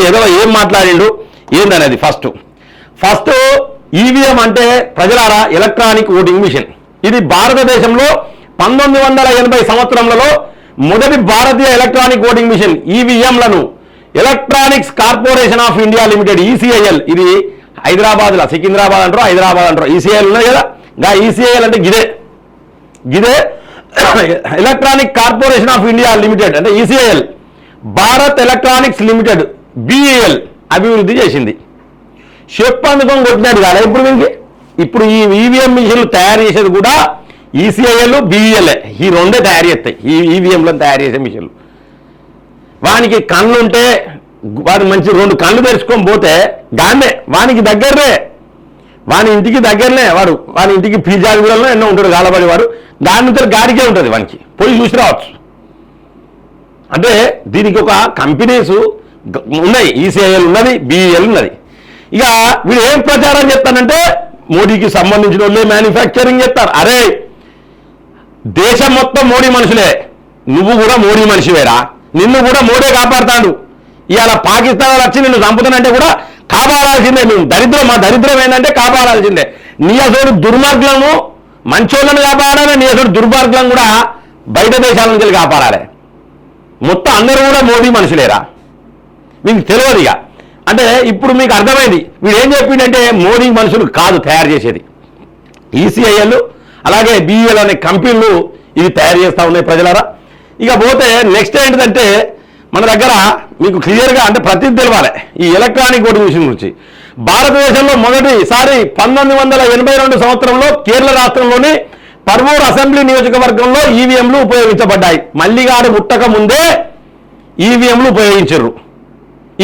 ఈ ఏదో ఏం మాట్లాడిండు? ఏందనేది ఫస్ట్ ఫస్ట్ ఈవీఎం అంటే ప్రజలారా ఎలక్ట్రానిక్ ఓటింగ్ మిషన్ ఇది భారతదేశంలో పంతొమ్మిది వందల ఎనభై సంవత్సరంలో మొదటి భారతీయ electronic voting machine ఈవీఎంలను electronics corporation of India limited ECIL ఇది హైదరాబాద్లో సికింద్రాబాద్ అంటారు హైదరాబాద్ అంటారు. ఈసీఐఎల్ ఉన్నాయి కదా? ఈసీఐఎల్ అంటే గిదే. గిదే electronic corporation of India limited అంటే ECIL Bharat electronics limited BEL అభివృద్ధి చేసింది. షెప్ అందుకొని కొట్టినాడు కదా ఇప్పుడు వీరికి ఇప్పుడు ఈ ఈవీఎం మిషన్లు తయారు చేసేది కూడా ఈసీఐఎల్ బిఈఎల్ ఈ రెండే తయారు చేస్తాయి. ఈ ఈవీఎంలను తయారు చేసే మిషన్లు. వానికి కళ్ళు ఉంటే వాడు మంచి రెండు కళ్ళు తెరుచుకొని పోతే గానే వానికి దగ్గరనే. వాని ఇంటికి దగ్గరనే వాడు. వాని ఇంటికి పీజాగూడలో ఎన్నో ఉంటాడు గాలబడి వాడు. దాని నుంచి గాడికే ఉంటుంది వానికి. పోయి చూసి రావచ్చు. అంటే దీనికి ఒక కంపెనీస్ ఉన్నాయి. ఈసీఐఎల్ ఉన్నది బీఈఎల్ ఉన్నది. ఇక వీడు ఏం ప్రచారం చెప్తానంటే మోడీకి సంబంధించిన వాళ్ళే మ్యానుఫ్యాక్చరింగ్ చెప్తారు అరే దేశం మొత్తం మోడీ మనుషులే. నువ్వు కూడా మోడీ మనిషివేరా? నిన్ను కూడా మోడీ కాపాడుతాడు. ఇవాళ పాకిస్తాన్ వచ్చి నిన్ను చంపుతానంటే కూడా కాపాడాల్సిందే. నువ్వు దరిద్రం మా దరిద్రం ఏంటంటే కాపాడాల్సిందే. నీ అసలు దుర్మార్గులను మంచోళ్ళను కాపాడాలి నీ అసలు దుర్మార్గులను కూడా బయట దేశాల నుంచి కాపాడాలి. మొత్తం అందరూ కూడా మోడీ మనుషులేరా? మీకు తెలియదు ఇక. అంటే ఇప్పుడు మీకు అర్థమైంది. వీడు ఏం చెప్పిండంటే మోడీ మనుషులు కాదు తయారు చేసేది. ఈసీఐఎల్ అలాగే బిఈఎల్ అనే కంపెనీలు ఇవి తయారు చేస్తూ ఉన్నాయి ప్రజలారా. ఇక పోతే నెక్స్ట్ ఏంటిదంటే మన దగ్గర మీకు క్లియర్గా అంటే ప్రతి తెలవాలి. ఈ ఎలక్ట్రానిక్ ఓటింగ్ మిషన్ గురించి. భారతదేశంలో మొదటిసారి పంతొమ్మిది వందల ఎనభై రెండు సంవత్సరంలో కేరళ రాష్ట్రంలోని పర్వూర్ అసెంబ్లీ నియోజకవర్గంలో ఈవీఎంలు ఉపయోగించబడ్డాయి. మల్లిగాడు ముట్టక ముందే ఈవీఎంలు ఉపయోగించారు.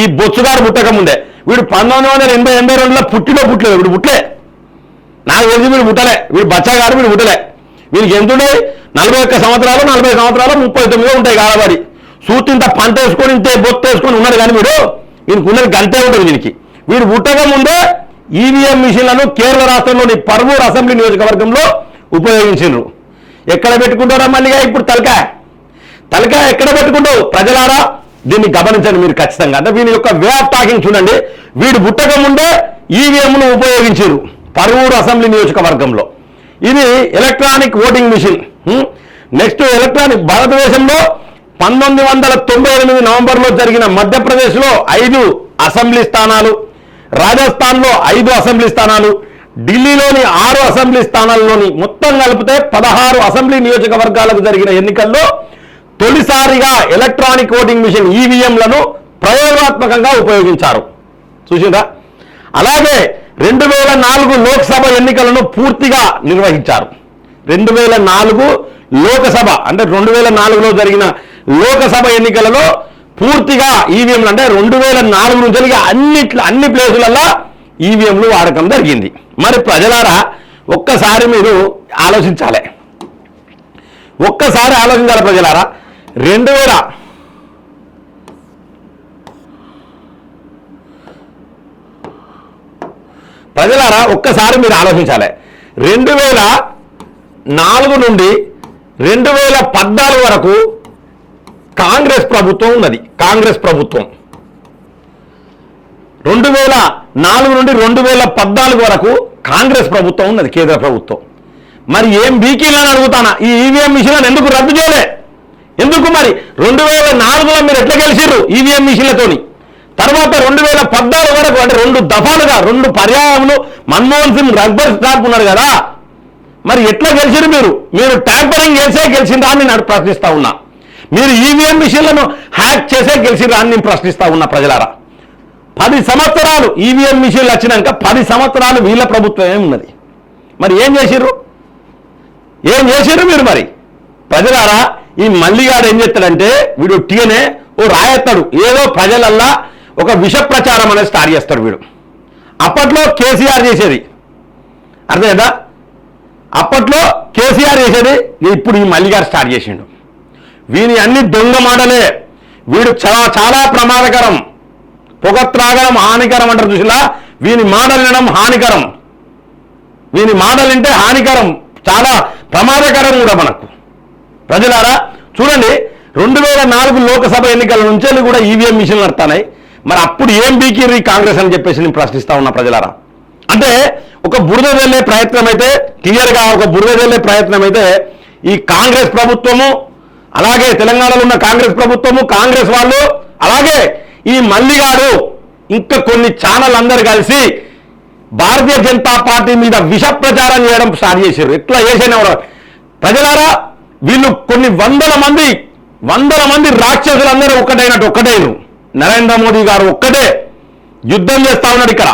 ఈ బొచ్చుగారు పుట్టక ముందే. వీడు పంతొమ్మిది వందల ఎనభై ఎనభై రెండులో పుట్టిలో పుట్టలేదు. వీడు పుట్టలే నాకు తెలిసి వీడు పుట్టలే. వీడు బచ్చగాడు వీడు పుట్టలే. వీడికి ఎంతుండే? నలభై ఒక్క సంవత్సరాలు నలభై సంవత్సరాలు ముప్పై తొమ్మిది ఉంటాయి కాలబడి సూచింత పంట వేసుకొని ఇంత బొత్తు వేసుకొని ఉన్నాడు కానీ వీడు వీనికి ఉన్నది గంటే ఉంటుంది వీనికి. వీడు పుట్టక ముందే ఈవీఎం మిషన్లను కేరళ రాష్ట్రంలోని పర్వూర్ అసెంబ్లీ నియోజకవర్గంలో ఉపయోగించారు ఎక్కడ పెట్టుకుంటారా మళ్ళీగా ఇప్పుడు తలకాయ? తలకాయ ఎక్కడ పెట్టుకుంటావు? ప్రజలారా? దీన్ని గమనించండి మీరు ఖచ్చితంగా. అంటే వీని యొక్క వే ఆఫ్ టాకింగ్ చూడండి. వీడు పుట్టక ముందే ఈవీఎంను ఉపయోగించారు పరువూరు అసెంబ్లీ నియోజకవర్గంలో. ఇది electronic voting machine. Next electronic భారతదేశంలో పంతొమ్మిది వందల తొంభై ఎనిమిది నవంబర్లో జరిగిన మధ్యప్రదేశ్లో ఐదు అసెంబ్లీ స్థానాలు రాజస్థాన్లో ఐదు అసెంబ్లీ స్థానాలు ఢిల్లీలోని ఆరు అసెంబ్లీ స్థానాల్లోని మొత్తం కలిపితే పదహారు అసెంబ్లీ నియోజకవర్గాలకు జరిగిన ఎన్నికల్లో తొలిసారిగా ఎలక్ట్రానిక్ ఓటింగ్ మిషన్ ఈవీఎంలను ప్రయోగాత్మకంగా ఉపయోగించారు. చూసిందా అలాగే రెండు వేల నాలుగు లోక్సభ ఎన్నికలను పూర్తిగా నిర్వహించారు. రెండు వేల నాలుగు లోకసభ అంటే రెండు వేల నాలుగులో జరిగిన లోకసభ ఎన్నికలలో పూర్తిగా ఈవీఎంలు అంటే రెండు వేల నాలుగు నుంచి అన్నిట్లో అన్ని ప్లేసులలో ఈవీఎంలు వాడకం జరిగింది. మరి ప్రజలారా ఒక్కసారి మీరు ఆలోచించాలి. ఒక్కసారి ఆలోచించాలి ప్రజలారా రెండు వేల ప్రజలారా ఒక్కసారి మీరు ఆలోచించాలి. రెండు వేల నాలుగు నుండి రెండు వేల పద్నాలుగు వరకు కాంగ్రెస్ ప్రభుత్వం ఉన్నది. కాంగ్రెస్ ప్రభుత్వం. రెండు వేల నాలుగు నుండి రెండు వేల పద్నాలుగు వరకు కాంగ్రెస్ ప్రభుత్వం ఉన్నది కేంద్ర ప్రభుత్వం. మరి ఏం బీకీలని అడుగుతానా? ఈ ఈవీఎం మిషన్ ఎందుకు రద్దు చేయలే? ఎందుకు మరి? రెండు వేల నాలుగులో మీరు ఎట్లా గెలిచిర్రు ఈవీఎం మిషన్లతోని? తర్వాత రెండు వేల పద్నాలుగు వరకు అంటే రెండు దఫాలుగా రెండు పర్యాయములు మన్మోహన్ సింగ్ రగ్బర్ స్టాప్ ఉన్నారు కదా? మరి ఎట్లా గెలిచిరు మీరు? మీరు ట్యాంపరింగ్ చేసే గెలిచిందా అని నేను ప్రశ్నిస్తా ఉన్నా. మీరు ఈవీఎం మిషన్లను హ్యాక్ చేసే గెలిచిరా అని నేను ప్రశ్నిస్తా ఉన్నా ప్రజలారా. పది సంవత్సరాలు ఈవీఎం మిషన్లు వచ్చినాక పది సంవత్సరాలు వీళ్ళ ప్రభుత్వమే ఉన్నది? మరి ఏం చేసిర్రు? ఏం చేసిర్రు మీరు మరి? ప్రజలారా ఈ మల్లిగాడు ఏం చేస్తాడంటే వీడు టీనే ఓ రాయేస్తాడు ఏదో ప్రజలల్లా ఒక విష ప్రచారం అనేది స్టార్ట్ చేస్తాడు వీడు. అప్పట్లో కేసీఆర్ చేసేది. అర్థమైందా? అప్పట్లో కేసీఆర్ చేసేది ఇప్పుడు ఈ మల్లిగారు స్టార్ట్ చేసిండు. వీని అన్ని దొంగ మాటలే. వీడు చాలా చాలా ప్రమాదకరం. పొగ త్రాగడం హానికరం అంటారు చూసిలా వీని మాటలు వినడం హానికరం. వీని మాటలు వింటే హానికరం. చాలా ప్రమాదకరం కూడా మనకు. ప్రజలారా చూడండి రెండు వేల నాలుగు లోకసభ ఎన్నికల నుంచి కూడా ఈవీఎం మిషన్లు నడుతున్నాయి మరి అప్పుడు ఏం బీకిర్రి కాంగ్రెస్ అని చెప్పేసి నేను ప్రశ్నిస్తా ఉన్నా ప్రజలారా. అంటే ఒక బురద వెళ్ళే ప్రయత్నం అయితే క్లియర్గా ఒక బురద వెళ్ళే ప్రయత్నం అయితే ఈ కాంగ్రెస్ ప్రభుత్వము అలాగే తెలంగాణలో ఉన్న కాంగ్రెస్ ప్రభుత్వము కాంగ్రెస్ వాళ్ళు అలాగే ఈ మల్లిగాడు ఇంకా కొన్ని ఛానల్ అందరు కలిసి భారతీయ జనతా పార్టీ మీద విష ప్రచారం చేయడం స్టార్ట్ చేశారు. ఎట్లా చేసిన ప్రజలారా వీళ్ళు కొన్ని వందల మంది వందల మంది రాక్షసులందరూ ఒక్కటైనట్టు ఒక్కటేను నరేంద్ర మోదీ గారు ఒక్కటే యుద్ధం చేస్తా ఉన్నాడు ఇక్కడ.